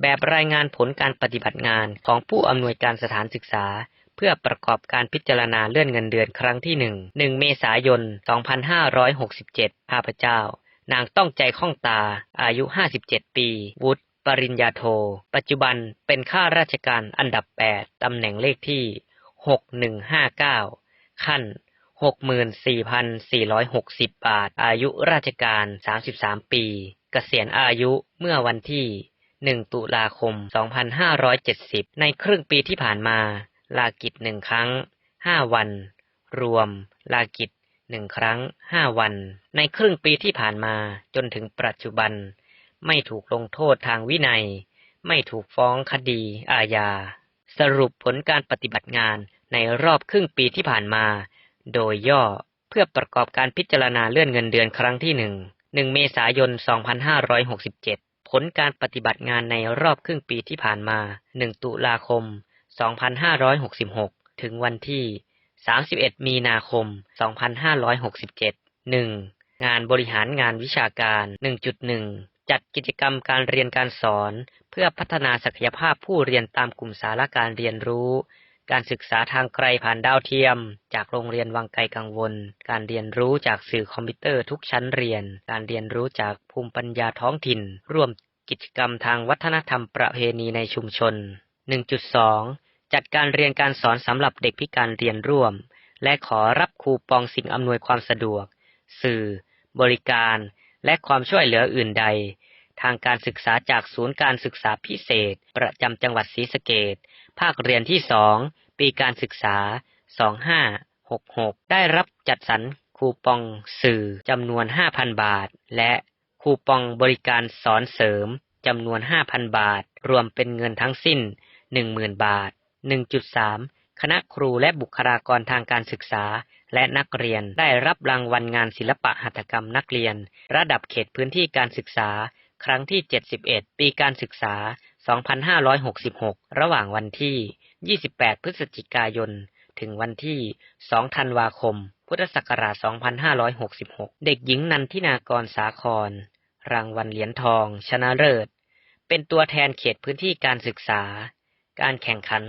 แบบรายงานผลการปฏิบัติงานของผู้อำนวยการสถานศึกษา เพื่อประกอบการพิจารณาเลื่อนเงินเดือนครั้งที่หนึ่งหนึ่งเมษายน 2567 ข้าพเจ้า นางต้องใจข้องตา อายุ 57 ปี วุฒิ ปริญญาโท ปัจจุบันเป็นข้าราชการอันดับ 8 ตำแหน่งเลขที่ 6159 ขั้น64,460 บาท อายุราชการ 33 ปี เกษียณอายุเมื่อวันที่ 1 ตุลาคม 2570 ในครึ่งปีที่ผ่านมา ลากิจหนึ่งครั้ง 5 วัน รวม ลากิจหนึ่งครั้ง 5 วัน ในครึ่งปีที่ผ่านมาจนถึงปัจจุบัน ไม่ถูกลงโทษทางวินัย ไม่ถูกฟ้องคดีอาญา สรุปผลการปฏิบัติงานในรอบครึ่งปีที่ผ่านมา โดยย่อเพื่อประกอบการพิจารณาเลื่อนเงินเดือนครั้งที่หนึ่งหนึ่งเมษายน 2567 ผลการปฏิบัติงานในรอบครึ่งปีที่ผ่านมา 1 ตุลาคม 2566 ถึงวันที่ 31 มีนาคม 2567 1. งานบริหารงานวิชาการ 1.1 จัดกิจกรรมการเรียนการสอน เพื่อพัฒนาศักยภาพผู้เรียนตามกลุ่มสาระการเรียนรู้ การศึกษาทางไกลผ่านดาวเทียม จากโรงเรียนวังไกลกังวล การเรียนรู้จากสื่อคอมพิวเตอร์ทุกชั้นเรียน การเรียนรู้จากภูมิปัญญาท้องถิ่น ร่วมกิจกรรมทางวัฒนธรรมประเพณีในชุมชน 1.2 จัดการเรียนการสอนสำหรับเด็กพิการเรียนร่วม และขอรับคูปองสิ่งอำนวยความสะดวก สื่อ บริการ และความช่วยเหลืออื่นใด ทางการศึกษาจากศูนย์การศึกษาพิเศษ ประจำจังหวัดศรีสะเกษ ภาคเรียนที่สองปีการศึกษา 2566 ได้รับจัดสรรคูปองสื่อจำนวน 5,000 บาท และคูปองบริการสอนเสริมจำนวน 5,000 บาท รวมเป็นเงินทั้งสิ้น 10,000 บาท 1.3 คณะครูและบุคลากรทางการศึกษา และนักเรียนได้รับรางวัลงานศิลปะหัตถกรรมนักเรียน ระดับเขตพื้นที่การศึกษา ครั้งที่ 71 ปีการศึกษา 2566 ระหว่างวันที่ 28 พฤศจิกายน ถึงวันที่ 2 ธันวาคม พุทธศักราช 2566 เด็กหญิงนันทินากรสาคร รางวัลเหรียญทอง ชนะเลิศ เป็นตัวแทนเขตพื้นที่การศึกษา การแข่งขัน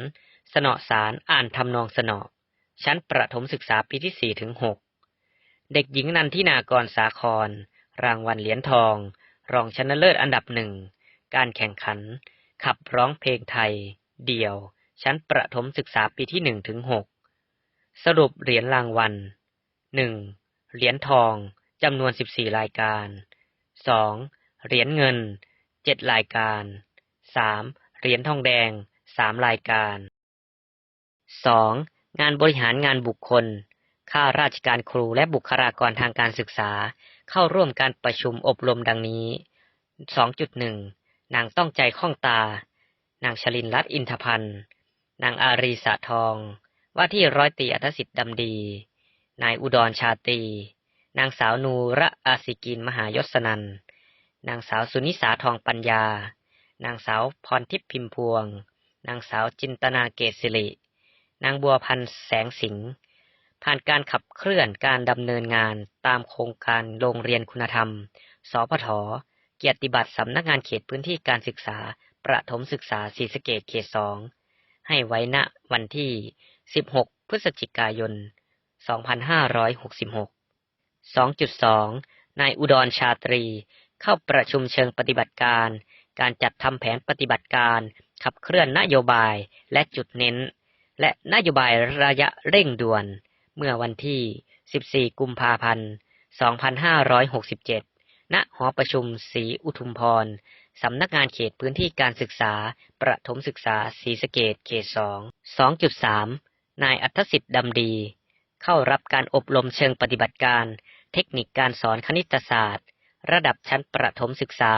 สนอสารอ่านทำนองสนอ ชั้นประถมศึกษาปีที่ 4 ถึง 6 เด็กหญิงนันทินากรสาคร รางวัลเหรียญทอง รองชนะเลิศอันดับหนึ่ง การแข่งขัน ขับร้องเพลงไทย เดี่ยว ชั้นประถมศึกษาปีที่1ถึง6สรุปเหรียญรางวัล 1. เหรียญทองจำนวน14รายการ 2. เหรียญเงิน7รายการ 3. เหรียญทองแดง3รายการ 2. งานบริหารงานบุคคล ข้าราชการครูและบุคลากรทางการศึกษา เข้าร่วมการประชุมอบรมดังนี้ 2.1 นางต้องใจข้องตา นางชลินรัตน์อินทพันธ์ นางอารีสะทอง ว่าที่ร้อยตีอัธสิทธิ์ดำดี นายอุดรชาตี นางสาวนูระอาศิกินมหายศนัน นางสาวสุนิสาทองปัญญา นางสาวพรทิพย์พิมพวง นางสาวจินตนาเกศสิริ นางบัวพันธ์แสงสิงห์ผ่านการขับเคลื่อนการดำเนินงานตามโครงการโรงเรียนคุณธรรม สพท เกียรติบัตรสำนักงานเขตพื้นที่การศึกษา ประถมศึกษาศรีสะเกษเขตสองให้ไว้ณวันที่ 16 พฤศจิกายน 2566 2.2 นายอุดรชาตรี เข้าประชุมเชิงปฏิบัติการ การจัดทำแผนปฏิบัติการ ขับเคลื่อนนโยบายและจุดเน้น และนโยบายระยะเร่งด่วน เมื่อวันที่ 14 กุมภาพันธ์ 2567 ณหอประชุมศรีอุทุมพร สำนักงานเขตพื้นที่การศึกษา ประถมศึกษาศรีสะเกษเขต2 2.3นายอัธสิทธิ์ดำดี เข้ารับการอบรมเชิงปฏิบัติการ เทคนิคการสอนคณิตศาสตร์ ระดับชั้นประถมศึกษา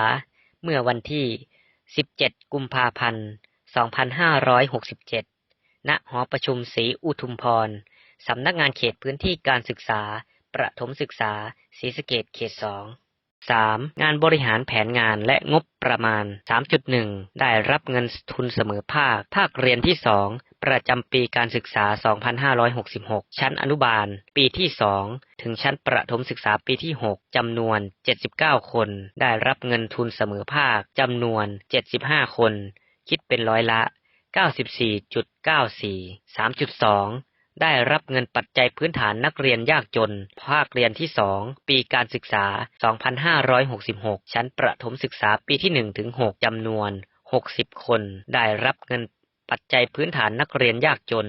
เมื่อวันที่ 17 กุมภาพันธ์ 2567 ณ หอประชุมศรีอุทุมพร สำนักงานเขตพื้นที่การศึกษา ประถมศึกษาศรีสะเกษเขต2 3. งานบริหารแผนงานและงบประมาณ 3.1 ได้รับเงินทุนเสมอภาค ภาคเรียนที่ 2 ประจำปีการศึกษา 2566 ชั้นอนุบาล ปีที่ 2 ถึงชั้นประถมศึกษาปีที่ 6 จำนวน 79 คน ได้รับเงินทุนเสมอภาค จำนวน 75 คน คิดเป็นร้อยละ 94.94 3.2 ได้รับเงินปัจจัยพื้นฐานนักเรียนยากจน ภาคเรียนที่ 2 ปีการศึกษา 2566 ชั้นประถมศึกษาปีที่ 1 ถึง 6 จำนวน 60 คน ได้รับเงินปัจจัยพื้นฐานนักเรียนยากจน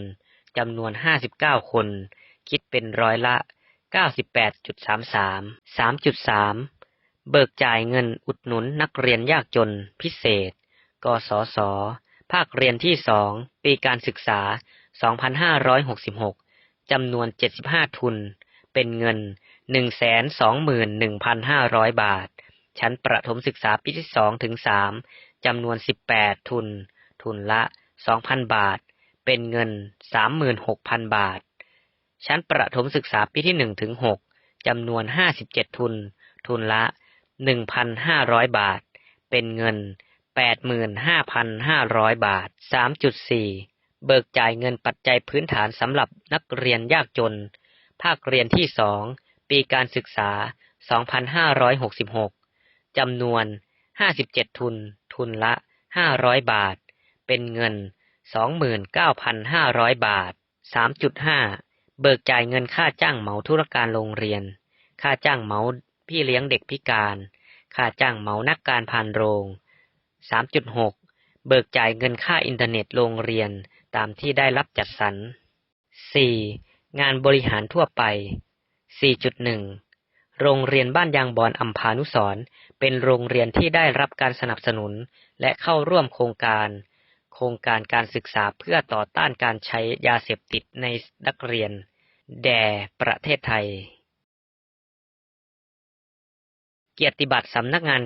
จำนวน 59 คน คิดเป็นร้อยละ 98.33 3.3 เบิกจ่ายเงินอุดหนุนนักเรียนยากจน พิเศษ กสศ ภาคเรียนที่ 2 ปีการศึกษา 2566 จำนวน 75 ทุน เป็นเงิน 121,500 บาท ชั้นประถมศึกษาปีที่ 2 ถึง 3 จำนวน 18 ทุน ทุนละ 2,000 บาท เป็นเงิน 36,000 บาท ชั้นประถมศึกษาปีที่ 1 ถึง 6 จำนวน 57 ทุน ทุนละ 1,500 บาท เป็นเงิน 85,500 บาท 3.4 เบิกจ่ายเงินปัจจัยพื้นฐานสำหรับนักเรียนยากจน ภาคเรียนที่2ปีการศึกษา 2566 จำนวน 57 ทุน ทุนละ 500 บาท เป็นเงิน 29,500 บาท 3.5 เบิกจ่ายเงินค่าจ้างเหมาธุรการโรงเรียน ค่าจ้างเหมาพี่เลี้ยงเด็กพิการ ค่าจ้างเหมานักการพานโรง 3.6 เบิกจ่ายเงินค่าอินเทอร์เน็ตโรงเรียน ตามที่ได้รับจัดสรร 4. งานบริหารทั่วไป 4.1 โรงเรียนบ้านยางบอนอัมพานุสรเป็นโรงเรียนที่ได้รับการสนับสนุนและเข้าร่วมโครงการ โครงการการศึกษาเพื่อต่อต้านการใช้ยาเสพติดในนักเรียน แด่ประเทศไทย เกียรติบัตรสำนักงาน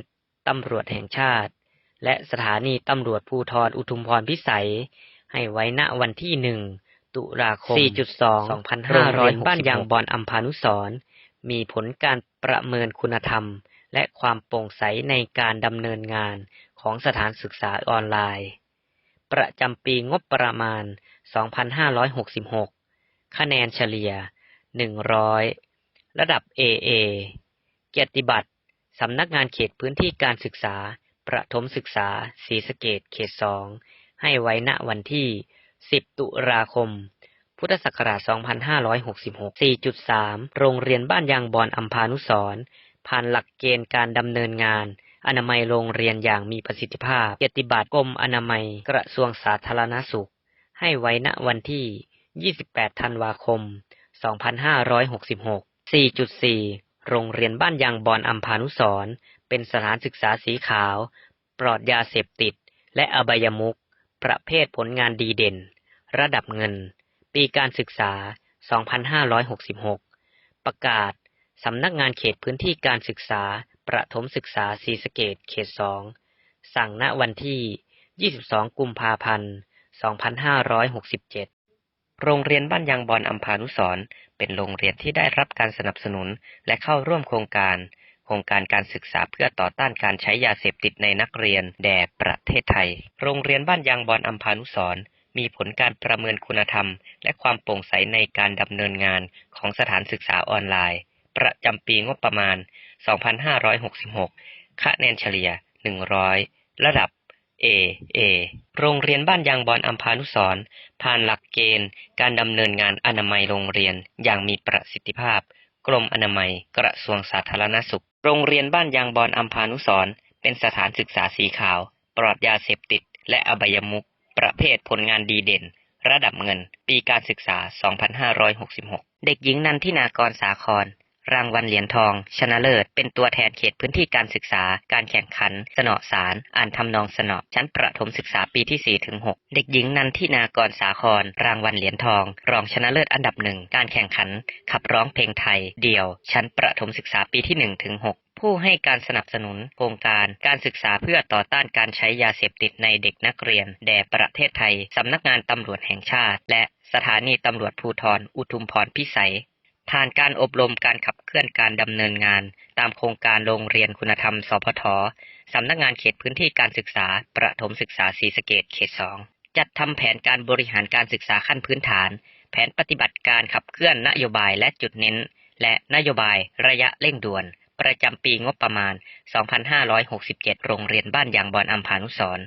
ตำรวจแห่งชาติ และสถานีตำรวจภูธรอุทุมพรพิสัย ให้ไว้ณวันที่หนึ่งตุลาคม 4.2โรงเรียนบ้านยางบอนอัมพานุสรณ์มีผลการประเมินคุณธรรม และความโปร่งใสในการดำเนินงานของสถานศึกษาออนไลน์ ประจำปีงบประมาณ 2566 คะแนนเฉลี่ย 100 ระดับ AA เกียรติบัตรสำนักงานเขตพื้นที่การศึกษา ประถมศึกษาศรีสะเกดเขต2 ให้ไว้ณวันที่ 10 ตุลาคม พุทธศักราช 2566 4.3 โรงเรียนบ้านยางบอนอัมพานุสรผ่านหลักเกณฑ์การดำเนินงาน อนามัยโรงเรียนอย่างมีประสิทธิภาพ เกียรติบัตรกรมอนามัยกระทรวงสาธารณสุข ให้ไว้ณวันที่ 28 ธันวาคม 2566 4.4 โรงเรียนบ้านยางบอนอัมพานุสรเป็นสถานศึกษาสีขาว ปลอดยาเสพติด และอบายมุข ประเภทผลงานดีเด่น ระดับเงิน ปีการศึกษา 2566 ประกาศ สำนักงานเขตพื้นที่การศึกษา ประถมศึกษาศรีสะเกดเขต 2 สั่งณวันที่ 22 กุมภาพันธ์ 2567 โรงเรียนบ้านยางบอนอัมพานุสรเป็นโรงเรียนที่ได้รับการสนับสนุนและเข้าร่วมโครงการ โครงการการศึกษาเพื่อต่อต้านการใช้ยาเสพติดในนักเรียน แด่ประเทศไทย โรงเรียนบ้านยางบอนอัมพานุสรมีผลการประเมินคุณธรรม และความโปร่งใสในการดำเนินงานของสถานศึกษาออนไลน์ ประจำปีงบประมาณ 2566 คะแนนเฉลี่ย 100 ระดับ A A โรงเรียนบ้านยางบอนอัมพานุสรผ่านหลักเกณฑ์ การดำเนินงานอนามัยโรงเรียนอย่างมีประสิทธิภาพ กรมอนามัย กระทรวงสาธารณสุข โรงเรียนบ้านยางบอนอัมพานุสรเป็นสถานศึกษาสีขาว ปลอดยาเสพติด และอบายมุก ประเภทผลงานดีเด่น ระดับเงิน ปีการศึกษา 2566 เด็กหญิงนันทินากรสาคร รางวัลเหรียญทอง ชนะเลิศ เป็นตัวแทนเขตพื้นที่การศึกษา การแข่งขัน สนอสาร อ่านทำนองสนอ ชั้นประถมศึกษาปีที่ 4 ถึง 6 เด็กหญิงนันทินากรสาคร รางวัลเหรียญทอง รองชนะเลิศอันดับหนึ่ง การแข่งขัน ขับร้องเพลงไทย เดี่ยว ชั้นประถมศึกษาปีที่ 1 ถึง 6ผู้ให้การสนับสนุนโครงการการศึกษาเพื่อต่อต้านการใช้ยาเสพติดในเด็กนักเรียน แด่ประเทศไทย สำนักงานตำรวจแห่งชาติ และสถานีตำรวจภูธรอุทุมพรพิสัย ผ่านการอบรมการขับเคลื่อนการดำเนินงาน ตามโครงการโรงเรียนคุณธรรม สพทสำนักงานเขตพื้นที่การศึกษา ประถมศึกษาศรีสะเกดเขต2จัดทำแผนการบริหารการศึกษาขั้นพื้นฐาน แผนปฏิบัติการขับเคลื่อนนโยบายและจุดเน้น และนโยบายระยะเร่งด่วน ประจำปีงบประมาณ 2567 โรงเรียนบ้านยางบอนอัมพานุสร์